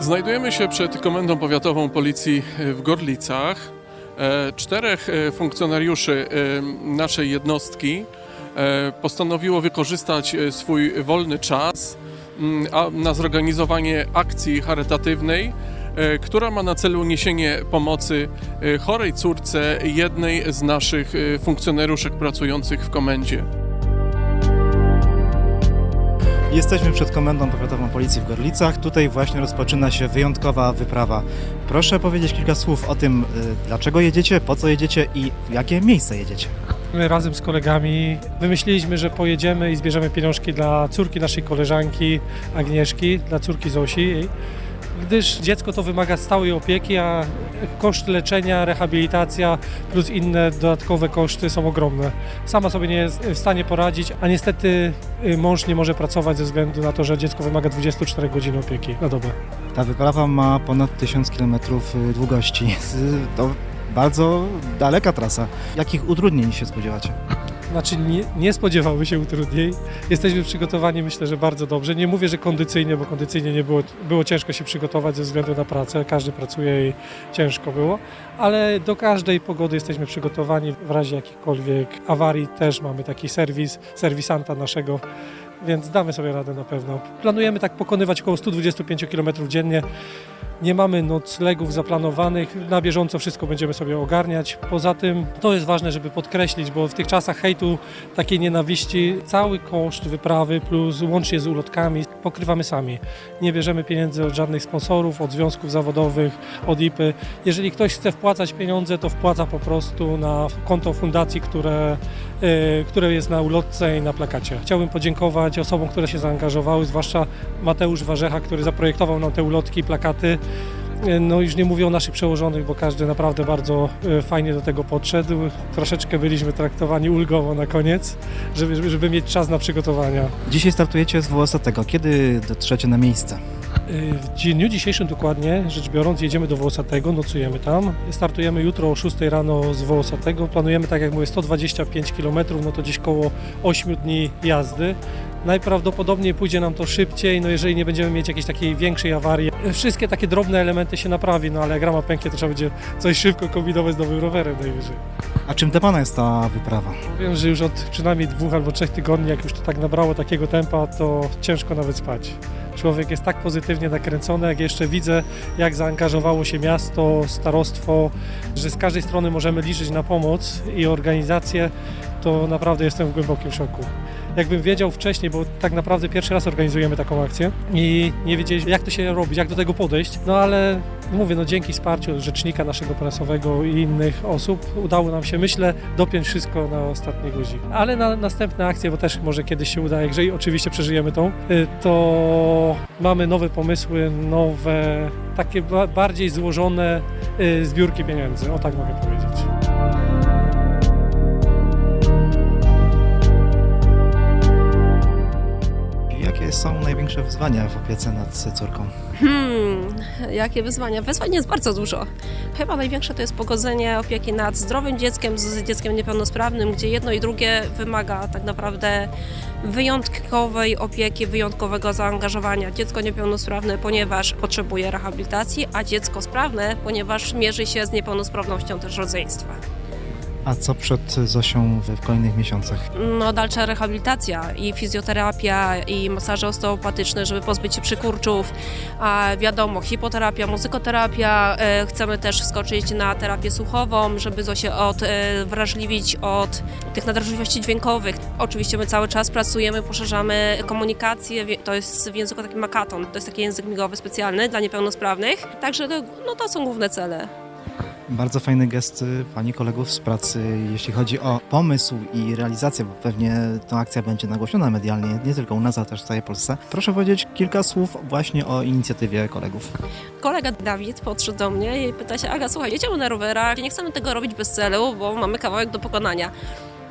Znajdujemy się przed Komendą Powiatową Policji w Gorlicach. E, Czterech e, funkcjonariuszy e, naszej jednostki e, postanowiło wykorzystać e, swój wolny czas mm, na zorganizowanie akcji charytatywnej, e, która ma na celu niesienie pomocy e, chorej córce jednej z naszych e, funkcjonariuszek pracujących w komendzie. Jesteśmy przed Komendą Powiatową Policji w Gorlicach. Tutaj właśnie rozpoczyna się wyjątkowa wyprawa. Proszę powiedzieć kilka słów o tym, y, dlaczego jedziecie, po co jedziecie i w jakie miejsce jedziecie. My razem z kolegami wymyśliliśmy, że pojedziemy i zbierzemy pieniążki dla córki naszej koleżanki Agnieszki, dla córki Zosi, gdyż dziecko to wymaga stałej opieki, a koszt leczenia, rehabilitacja plus inne dodatkowe koszty są ogromne. Sama sobie nie jest w stanie poradzić, a niestety y, mąż nie może pracować ze względu na to, że dziecko wymaga 24 godzin opieki na dobę. Ta wyprawa ma ponad 1000 km długości. To bardzo daleka trasa. Jakich utrudnień się spodziewacie? Znaczy nie, nie spodziewały się utrudnień. Jesteśmy przygotowani myślę, że bardzo dobrze. Nie mówię, że kondycyjnie, bo kondycyjnie nie było, było ciężko się przygotować ze względu na pracę. Każdy pracuje i ciężko było, ale do każdej pogody jesteśmy przygotowani. W razie jakichkolwiek awarii też mamy taki serwis, serwisanta naszego, więc damy sobie radę na pewno. Planujemy tak pokonywać około 125 km dziennie. Nie mamy noclegów zaplanowanych, na bieżąco wszystko będziemy sobie ogarniać. Poza tym to jest ważne, żeby podkreślić, bo w tych czasach hejtu, takiej nienawiści, cały koszt wyprawy plus łącznie z ulotkami pokrywamy sami. Nie bierzemy pieniędzy od żadnych sponsorów, od związków zawodowych, od IPy. Jeżeli ktoś chce wpłacać pieniądze, to wpłaca po prostu na konto fundacji, które, y, które jest na ulotce i na plakacie. Chciałbym podziękować osobom, które się zaangażowały, zwłaszcza Mateusz Warzecha, który zaprojektował nam te ulotki, plakaty. No już nie mówię o naszych przełożonych, bo każdy naprawdę bardzo e, fajnie do tego podszedł. Troszeczkę byliśmy traktowani ulgowo na koniec, żeby, żeby mieć czas na przygotowania. Dzisiaj startujecie z Wołosatego. Kiedy dotrzecie na miejsce? E, W dniu dzisiejszym dokładnie rzecz biorąc jedziemy do Wołosatego, nocujemy tam. Startujemy jutro o 6 rano z Wołosatego. Planujemy, tak jak mówię, 125 km, no to gdzieś koło 8 dni jazdy. Najprawdopodobniej pójdzie nam to szybciej, no jeżeli nie będziemy mieć jakiejś takiej większej awarii. Wszystkie takie drobne elementy się naprawi, no ale jak rama pęknie, to trzeba będzie coś szybko kombinować z nowym rowerem najwyżej. A czym tepana jest ta wyprawa? Wiem, że już od przynajmniej dwóch albo trzech tygodni, jak już to tak nabrało takiego tempa, to ciężko nawet spać. Człowiek jest tak pozytywnie nakręcony, jak jeszcze widzę, jak zaangażowało się miasto, starostwo, że z każdej strony możemy liczyć na pomoc i organizację, to naprawdę jestem w głębokim szoku. Jakbym wiedział wcześniej, bo tak naprawdę pierwszy raz organizujemy taką akcję i nie wiedzieliśmy, jak to się robić, jak do tego podejść, no ale mówię, no dzięki wsparciu rzecznika naszego prasowego i innych osób udało nam się, myślę, dopiąć wszystko na ostatni guzik. Ale na następne akcje, bo też może kiedyś się uda, jeżeli oczywiście przeżyjemy tą, y, to mamy nowe pomysły, nowe, takie ba- bardziej złożone y, zbiórki pieniędzy, o tak mogę powiedzieć. Jakie są największe wyzwania w opiece nad córką? Hmm, jakie wyzwania? Wyzwań jest bardzo dużo. Chyba największe to jest pogodzenie opieki nad zdrowym dzieckiem z dzieckiem niepełnosprawnym, gdzie jedno i drugie wymaga tak naprawdę wyjątkowej opieki, wyjątkowego zaangażowania. Dziecko niepełnosprawne, ponieważ potrzebuje rehabilitacji, a dziecko sprawne, ponieważ mierzy się z niepełnosprawnością też rodzeństwa. A co przed Zosią w, kolejnych miesiącach? No, dalsza rehabilitacja i fizjoterapia, i masaże osteopatyczne, żeby pozbyć się przykurczów. A wiadomo, hipoterapia, muzykoterapia. E, chcemy też wskoczyć na terapię słuchową, żeby Zosię odwrażliwić od tych nadrażliwości dźwiękowych. Oczywiście my cały czas pracujemy, poszerzamy komunikację. To jest w języku takim makaton, to jest taki język migowy specjalny dla niepełnosprawnych. Także to, no, to są główne cele. Bardzo fajny gest y, pani kolegów z pracy, jeśli chodzi o pomysł i realizację, bo pewnie ta akcja będzie nagłośniona medialnie, nie tylko u nas, ale też w całej Polsce. Proszę powiedzieć kilka słów właśnie o inicjatywie kolegów. Kolega Dawid podszedł do mnie i pyta się, Aga, słuchaj, jedziemy na rowerach, nie chcemy tego robić bez celu, bo mamy kawałek do pokonania.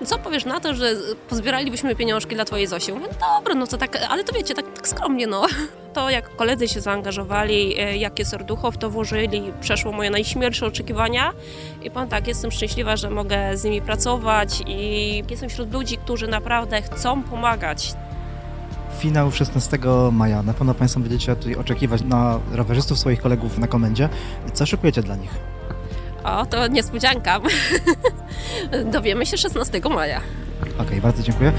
Co powiesz na to, że pozbieralibyśmy pieniążki dla twojej Zosi? Mówię, no dobra, no to tak, ale to wiecie, tak, tak skromnie, no. To jak koledzy się zaangażowali, e, jakie serducho w to włożyli, przeszło moje najśmielsze oczekiwania. I powiem tak, jestem szczęśliwa, że mogę z nimi pracować i jestem wśród ludzi, którzy naprawdę chcą pomagać. finał 16 maja. Na pewno Państwo będziecie tutaj oczekiwać na rowerzystów, swoich kolegów na komendzie. Co szykujecie dla nich? O, to niespodzianka. Dowiemy się 16 maja. Okej, bardzo dziękuję.